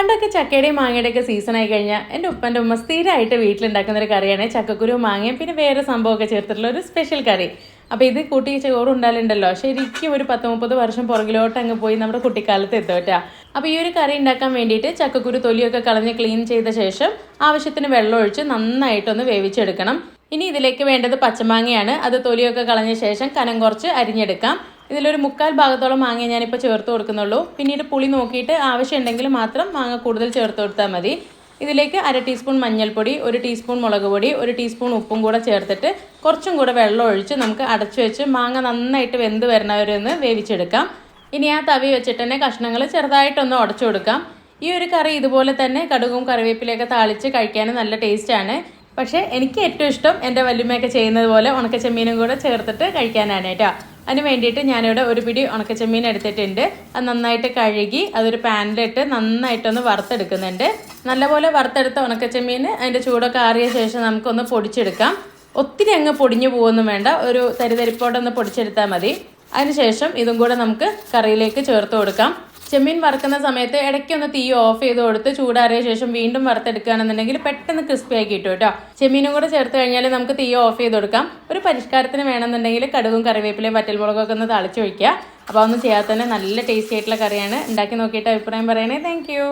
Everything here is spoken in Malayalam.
പണ്ടൊക്കെ ചക്കയുടെയും മാങ്ങയുടെയൊക്കെ സീസൺ ആയി കഴിഞ്ഞാൽ എന്റെ ഉപ്പന്റെ ഉമ്മ സ്ഥിരമായിട്ട് വീട്ടിലുണ്ടാക്കുന്ന ഒരു കറിയാണ് ചക്കക്കുരു മാങ്ങയും പിന്നെ വേറെ സംഭവമൊക്കെ ചേർത്തിട്ടുള്ള ഒരു സ്പെഷ്യൽ കറി. അപ്പോൾ ഇത് കൂട്ടി ചോറ് ഉണ്ടാലുണ്ടല്ലോ ശരിക്കും ഒരു പത്ത് മുപ്പത് വർഷം പുറകിലോട്ട് അങ്ങ് പോയി നമ്മുടെ കുട്ടിക്കാലത്ത് എത്തുമറ്റാ അപ്പോൾ ഈ ഒരു കറി ഉണ്ടാക്കാൻ വേണ്ടിയിട്ട് ചക്കക്കുരു തൊലിയൊക്കെ കളഞ്ഞ് ക്ലീൻ ചെയ്ത ശേഷം ആവശ്യത്തിന് വെള്ളം ഒഴിച്ച് നന്നായിട്ടൊന്ന് വേവിച്ചെടുക്കണം. ഇനി ഇതിലേക്ക് വേണ്ടത് പച്ചമാങ്ങയാണ്. അത് തൊലിയൊക്കെ കളഞ്ഞ ശേഷം കനം കുറച്ച് അരിഞ്ഞെടുക്കാം. ഇതിലൊരു മുക്കാൽ ഭാഗത്തോളം മാങ്ങ ഞാനിപ്പോൾ ചേർത്ത് കൊടുക്കുന്നുള്ളൂ. പിന്നീട് പുളി നോക്കിയിട്ട് ആവശ്യമുണ്ടെങ്കിൽ മാത്രം മാങ്ങ കൂടുതൽ ചേർത്ത് കൊടുത്താൽ മതി. ഇതിലേക്ക് അര ടീസ്പൂൺ മഞ്ഞൾപ്പൊടി ഒരു ടീസ്പൂൺ മുളക് പൊടി ഒരു ടീസ്പൂൺ ഉപ്പും കൂടെ ചേർത്തിട്ട് കുറച്ചും കൂടെ വെള്ളം ഒഴിച്ച് നമുക്ക് അടച്ചു വെച്ച് മാങ്ങ നന്നായിട്ട് വെന്ത് വരണവരെന്ന് വേവിച്ചെടുക്കാം. ഇനി ആ തവി വെച്ചിട്ട് തന്നെ കഷ്ണങ്ങൾ ചെറുതായിട്ടൊന്ന് ഉടച്ചു കൊടുക്കാം. ഈ ഒരു കറി ഇതുപോലെ തന്നെ കടുകും കറിവേപ്പിലയൊക്കെ താളിച്ച് കഴിക്കാനും നല്ല ടേസ്റ്റാണ് പക്ഷേ എനിക്ക് ഏറ്റവും ഇഷ്ടം എന്റെ വല്യമ്മയൊക്കെ ചെയ്യുന്നത് പോലെ ഉണക്കച്ചെമ്മീനും കൂടെ ചേർത്തിട്ട് കഴിക്കാനാണ് കേട്ടോ. അതിന് വേണ്ടിയിട്ട് ഞാനിവിടെ ഒരു പിടി ഉണക്കച്ചെമ്മീൻ എടുത്തിട്ടുണ്ട്. അത് നന്നായിട്ട് കഴുകി അതൊരു പാനിലിട്ട് നന്നായിട്ടൊന്ന് വറുത്തെടുക്കുന്നുണ്ട്. നല്ലപോലെ വറുത്തെടുത്ത ഉണക്കച്ചെമ്മീൻ അതിന്റെ ചൂടൊക്കെ ആറിയ ശേഷം നമുക്കൊന്ന് പൊടിച്ചെടുക്കാം. ഒത്തിരി അങ്ങ് പൊടിഞ്ഞു പോകുമെന്നും വേണ്ട. ഒരു തരിതരിപ്പോടൊന്ന് പൊടിച്ചെടുത്താൽ മതി. അതിനുശേഷം ഇതും കൂടെ നമുക്ക് കറിയിലേക്ക് ചേർത്ത് കൊടുക്കാം. ചെമ്മീൻ വറുക്കുന്ന സമയത്ത് ഇടയ്ക്കൊന്ന് തീ ഓഫ് ചെയ്ത് കൊടുത്ത് ചൂടാറിയ ശേഷം വീണ്ടും വറുത്തെടുക്കുകയാണെന്നുണ്ടെങ്കിൽ പെട്ടെന്ന് ക്രിസ്പി ആക്കി കിട്ടും കേട്ടോ. ചെമ്മീനും കൂടെ ചേർത്ത് കഴിഞ്ഞാൽ നമുക്ക് തീ ഓഫ് ചെയ്ത് കൊടുക്കാം. ഒരു പരിഷ്കാരത്തിന് വേണമെന്നുണ്ടെങ്കിൽ കടുകും കറിവേപ്പിലയും വറ്റൽമുളകൊക്കെ ഒന്ന് തളിച്ച് ഒഴിക്കുക. അപ്പോൾ ഒന്നും ചെയ്യാത്ത തന്നെ നല്ല ടേസ്റ്റി ആയിട്ടുള്ള കറിയാണ്. ഉണ്ടാക്കി നോക്കിയിട്ട് അഭിപ്രായം പറയണേ. താങ്ക്